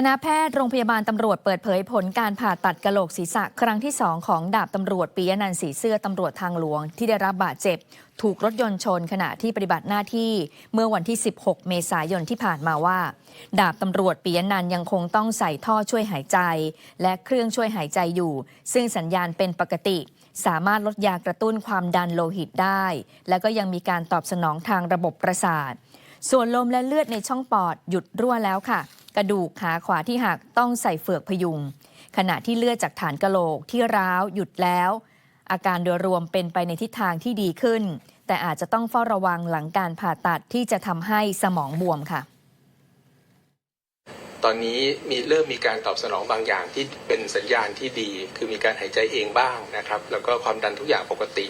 คณะแพทย์โรงพยาบาลตำรวจเปิดเผยผลการผ่าตัดกะโหลกศีรษะครั้งที่2ของดาบตำรวจปียนันท์สีเสื้อตำรวจทางหลวง ที่ได้รับบาดเจ็บ ถูกรถยนต์ชนขณะที่ปฏิบัติหน้าที่เมื่อวันที่ 16 เมษายนที่ผ่านมาว่า ดาบตำรวจปียนันท์ยังคงต้องใส่ท่อช่วยหายใจ และเครื่องช่วยหายใจอยู่ ซึ่งสัญญาณเป็นปกติ สามารถลดยากระตุ้นความดันโลหิตได้ และก็ยังมีการตอบสนองทางระบบประสาท ส่วนลมและเลือดในช่องปอดหยุดรั่วแล้วค่ะ กระดูกขาขวาที่หักต้องใส่เฟือกพยุง ขณะที่เลือดจากฐานกะโหลกที่ร้าวหยุดแล้ว อาการโดยรวมเป็นไปในทิศทางที่ดีขึ้น แต่อาจจะต้องเฝ้าระวังหลังการผ่าตัดที่จะทำให้สมองบวมค่ะ ตอนนี้มีเริ่มมีการตอบสนองบางอย่างที่เป็นสัญญาณที่ดี คือมีการหายใจเองบ้างนะครับ แล้วก็ความดันทุกอย่างปกติ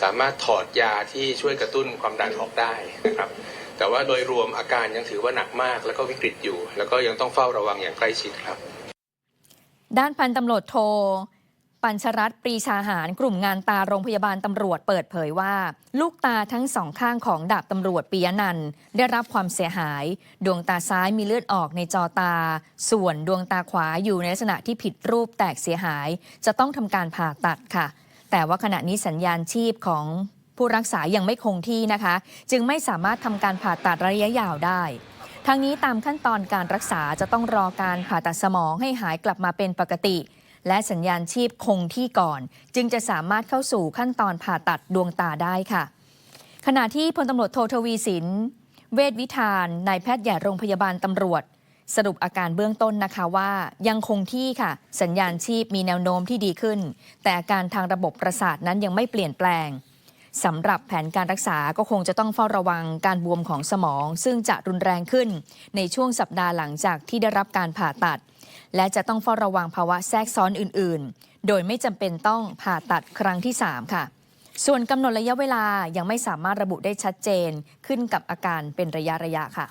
สามารถถอดยาที่ช่วยกระตุ้นความดันออกได้นะครับ แต่ว่าโดยรวมอาการยังถือว่าหนักมาก แล้วก็วิกฤตอยู่ แล้วก็ยังต้องเฝ้าระวังอย่างใกล้ชิดครับ ด้านพันตำรวจโท ปัญชรัตปรีชาหารกลุ่มงานตาโรงพยาบาลตำรวจเปิดเผยว่า ลูกตาทั้งสองข้างของดาบตำรวจปียนันได้รับความเสียหาย ดวงตาซ้ายมีเลือดออกในจอตา ส่วนดวงตาขวาอยู่ในลักษณะที่ผิดรูปแตกเสียหาย จะต้องทำการผ่าตัดค่ะ แต่ว่าขณะนี้สัญญาณชีพของ ผู้รักษายังไม่คงที่นะคะ จึงไม่สามารถทำการผ่าตัดระยะยาวได้ทั้งนี้ตามขั้นตอนการรักษาจะต้องรอการผ่าตัดสมองให้หายกลับมาเป็นปกติ และสัญญาณชีพคงที่ก่อน จึงจะสามารถเข้าสู่ขั้นตอนผ่าตัดดวงตาได้ค่ะ ขณะที่พลตำรวจโททวีสิน เวชวิธานนายแพทย์ใหญ่โรงพยาบาลตำรวจ สรุปอาการเบื้องต้นนะคะว่ายังคงที่ค่ะ สัญญาณชีพมีแนวโน้มที่ดีขึ้น แต่อาการทางระบบประสาทนั้นยังไม่เปลี่ยนแปลง สำหรับแผนการรักษาก็คงจะต้องเฝ้าระวังการบวมของสมอง ซึ่งจะรุนแรงขึ้น ในช่วงสัปดาห์หลังจากที่ได้รับการผ่าตัด และจะต้องเฝ้าระวังภาวะแทรกซ้อนอื่น ๆ โดยไม่จำเป็นต้องผ่าตัดครั้งที่ 3 ค่ะ ส่วนกำหนดระยะเวลายังไม่สามารถระบุได้ชัดเจนขึ้นกับอาการเป็นระยะระยะๆค่ะ